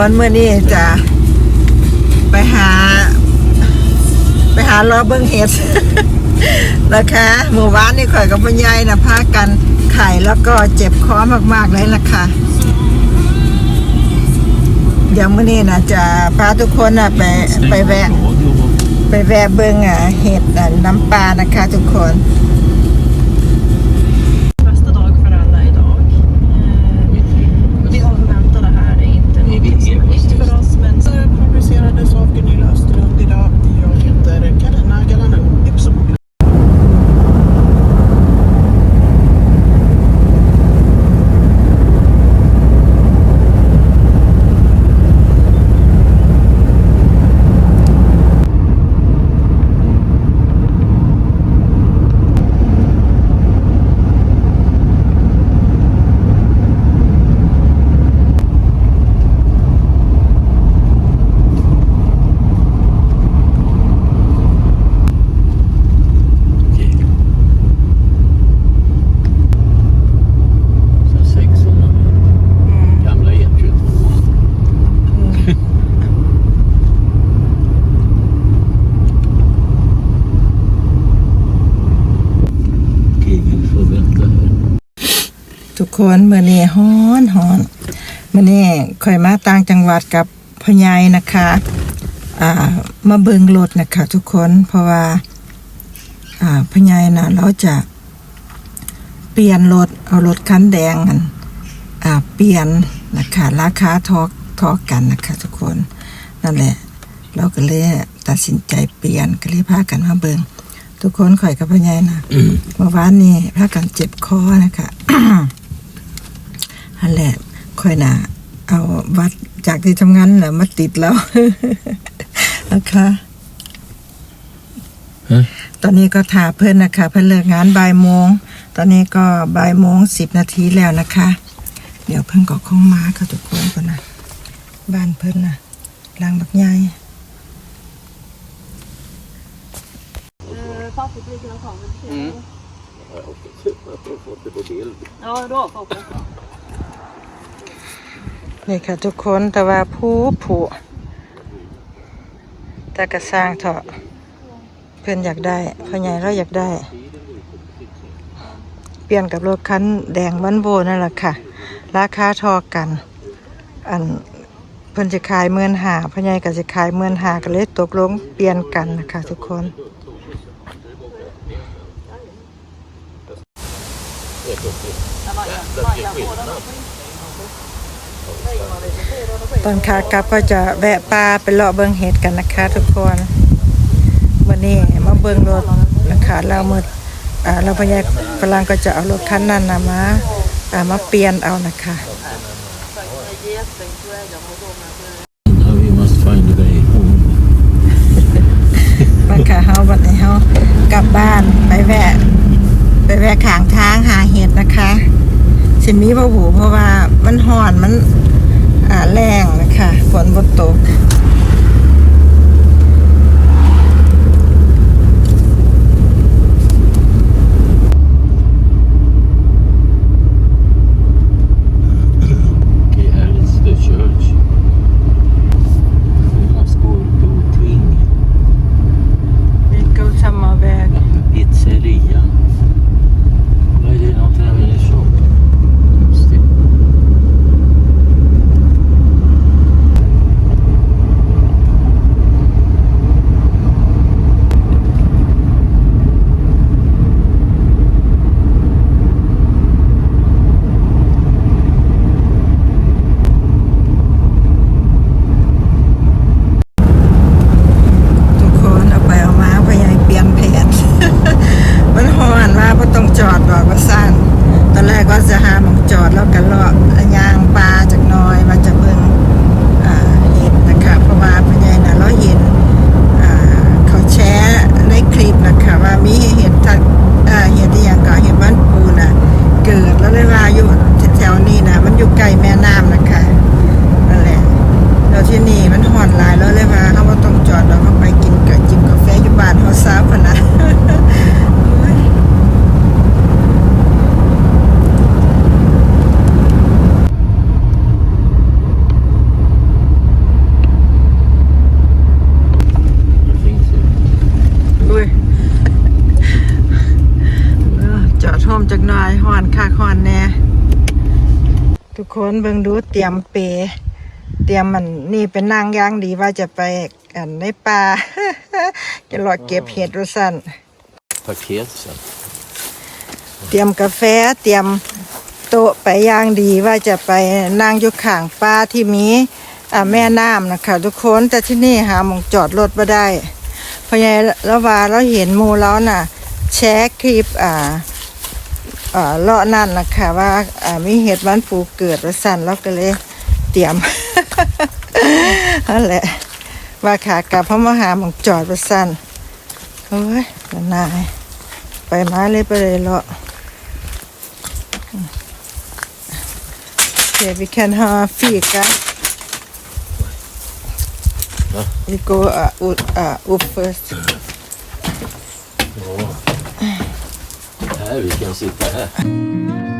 คนเมื่อนี้จะไปหา ไปหาล้อเบิ้งเห็ดนะคะหมู่บ้านนี่ข่อยกับพ่อใหญ่นะพากันไข่แล้วก็เจ็บคอมากๆเลยล่ะค่ะเดี๋ยวเมื่อนี้นะจะพาทุกคนนะไปไปแวะไปแวะเบิ้งอะเห็ดน้ำปลานะคะ ทุกคน คนเมื่อนี้ฮ้อนฮ้อนเมื่อนี้ข่อยมาต่างจังหวัดกับพ่อใหญ่นะคะอ่ามาเบิงรถนะคะ ทุกคนเพราะว่าอ่าพ่อใหญ่นะเราจะเปลี่ยนรถเอารถคันแดงอันอ่าเปลี่ยนนะคะราคาทอกทอกกันนะคะ ทุกคนนั่นแหละ เราก็เลยตัดสินใจเปลี่ยนก็เลยพากันมาเบิงทุกคนข่อยกับพ่อใหญ่นะเมื่อวานนี้พากันเจ็บคอนะคะ อันแหละค่อยนะเอาวัดจากที่ทำงานแหละมาติดแล้วนะคะฮะตอนนี้ก็ถาเพื่อนนะคะ เพื่อนเลิกงานบ่ายโมง ตอนนี้ก็บ่ายโมงสิบนาทีแล้วนะคะ เดี๋ยวเพื่อนก็คงมาค่ะทุกคนก่อนนะบ้านเพื่อนนะลางบักใหญ่ ja då får vi. นี่ค่ นี่ค่ะทุกคนแต่ว่าผู้ผู้แต่กระสร้างเถอะเพื่อนอยากได้พ่อใหญ่เราอยากได้ เปลี่ยนกับรถคันแดงวันโบนั่นแหละค่ะ ราคาทอกัน อันเพิ่นจะขายเมื่นหาพ่อใหญ่ก็จะขายเมื่นหาก็เลยตกลงเปลี่ยนกันนะคะทุกคน ตอนขากลับก็จะแวะปลาไปเลาะเบิงเห็ดกันนะคะ ทุกคน วันนี้มาเบิงรถนะคะเราเมื่ออ่าเราพยายฝรั่งก็จะเอารถคันนั้นนะมาอ่ามาเปลี่ยนเอานะคะ Now we must find a way home. บัดค่ะเฮาบัดนี้เฮากลับบ้านไปแวะ ไปแวะขางทางหาเห็ดนะคะ สิมีบ่หูเพราะว่ามันห่อนมันอ่าแรงนะคะฝนบ่ตก cả lọ nhà ายหอนค่ะหอนแน่ทุกคนเบิ่งดูเตรียมเป เตรียมมันนี่เป็นนางย่างดีว่าจะไปกันในป่าจะรอเก็บเห็ดรู้สั้นผัเพียสเตรียมกาแฟเตรียมโต๊ะไปย่างดีว่าจะไปนั่งอยู่ข้างป่าที่มีแม่น้ำนะคะทุกคนแต่ที่นี่หามองจอดรถมาได้พยายละว่าเราเห็นมูแล้วน่ะ แชร์คลิปอ่า เลาะนั่นนะคะว่าอ่ามีเหตุวันผูเกิดว่าสั่นแล้วก็เลยเตรียมนั่นแหละ ว่าขากลับเพราะมาหาหมองจอดว่าสั่นโอ้ยนายไปมาเลยไปเลยเลาะ Okay, vi kan ha fika. Ja. Vi går uh, ut, uh, upp först. Här, vi kan sitta här.